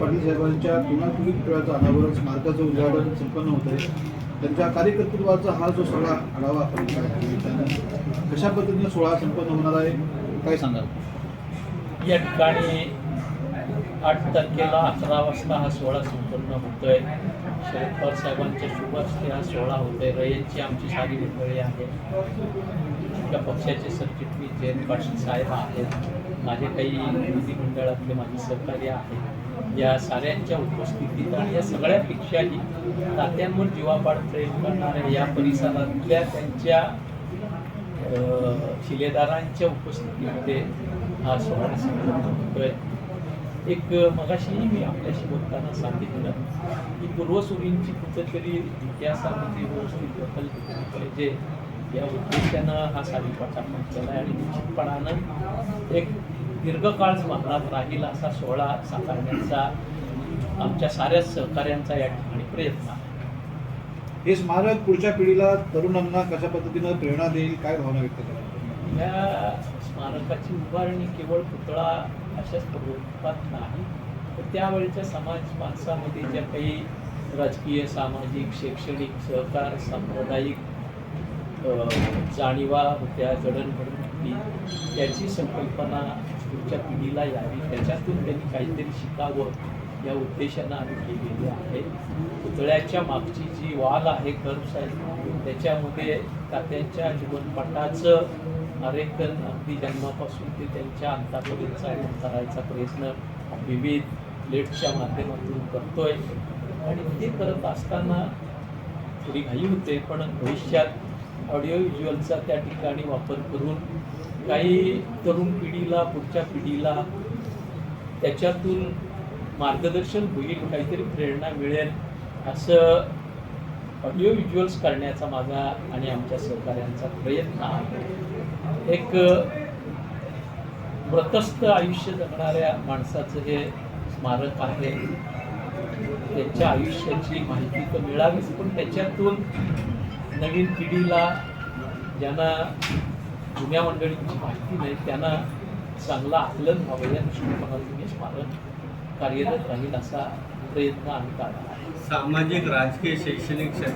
पाटील साहेबांच्या पुन्हा पिढ्याचं अनावरण स्मारकाचं उद्घाटन संपन्न होत आहे. त्यांच्या कार्यकर्तृत्वाचा हा जो सगळा आढावा आपण कशा पद्धतीने सोहळा संपन्न होणार आहे काय सांगाल? या ठिकाणी आठ तारखेला अकरा वाजता हा सोहळा संपन्न होतोय. शरद पवार साहेबांच्या शुभ हस्ते हा सोहळा होतोय. रयतची आमची सारी मंडळी आहे त्या पक्षाचे सरचिटणीस जयंत पाटील साहेब आहेत. माझे काही विधिमंडळातले माझे सहकार्य आहेत. या साऱ्यांच्या उपस्थितीत आणि या सगळ्यापेक्षाही तात्यांवर जीवापाड प्रेम करणाऱ्या या परिसरातल्या त्यांच्या शिलेदारांच्या उपस्थितीमध्ये हा सोहळा संपन्न होतोय. एक मगाशीही मी आपल्याशी बोलताना सांगितलं की पूर्वसुरींची कुठंतरी इतिहासामध्ये व्यवस्थित दखल घेतली पाहिजे. या उद्देशानं हा सारीपाट आपण केला आहे आणि निश्चितपणानं एक दीर्घकाळ स्मरणात राहील असा सोहळा साकारण्याचा आमच्या साऱ्या सहकाऱ्यांचा या ठिकाणी प्रयत्न आहे. हे स्मारक पुढच्या पिढीला तरुणांना कशा पद्धतीनं प्रेरणा देईल काय भावना व्यक्त करा या स्मारकाची उभारणी केवळ पुतळा अशाच स्वरूपात नाही तर त्यावेळच्या समाज माणसामध्ये ज्या काही राजकीय सामाजिक शैक्षणिक सहकार सांप्रदायिक जाणीवा होत्या जडणघडण होती त्याची संकल्पना पुढच्या पिढीला यावी. त्याच्यातून त्यांनी काहीतरी शिकावं या उद्देशानं आम्ही केलेली आहे. पुतळ्याच्या मागची जी वाल आहे कर्व त्याच्यामध्ये तात्यांच्या जीवनपटाचं आरेखन अगदी जन्मापासून ते त्यांच्या अंतापर्यंतचा करायचा प्रयत्न विविध लेटच्या माध्यमातून करतोय. आणि ते करत असताना थोडी घाई होते पण भविष्यात ऑडिओ व्हिज्युअलचा त्या ठिकाणी वापर करून काही तरुण पिढीला पुढच्या पिढीला त्याच्यातून मार्गदर्शन होईल काहीतरी प्रेरणा मिळेल असं ऑडिओ व्हिज्युअल्स करण्याचा माझा आणि आमच्या सहकाऱ्यांचा प्रयत्न आहे. एक व्रतस्थ आयुष्य जगणाऱ्या माणसाचं हे स्मारक आहे. त्यांच्या आयुष्याची माहिती तर मिळावीच पण त्याच्यातून नवीन पिढीला ज्यांना जुन्या मंडळींची माहिती नाही त्यांना चांगलं आकलन व्हावं या दृष्टिकोनातून हे स्मारक कार्यरत राहील असा प्रयत्न आम्ही काढला सामाजिक राजकीय शैक्षणिक क्षेत्र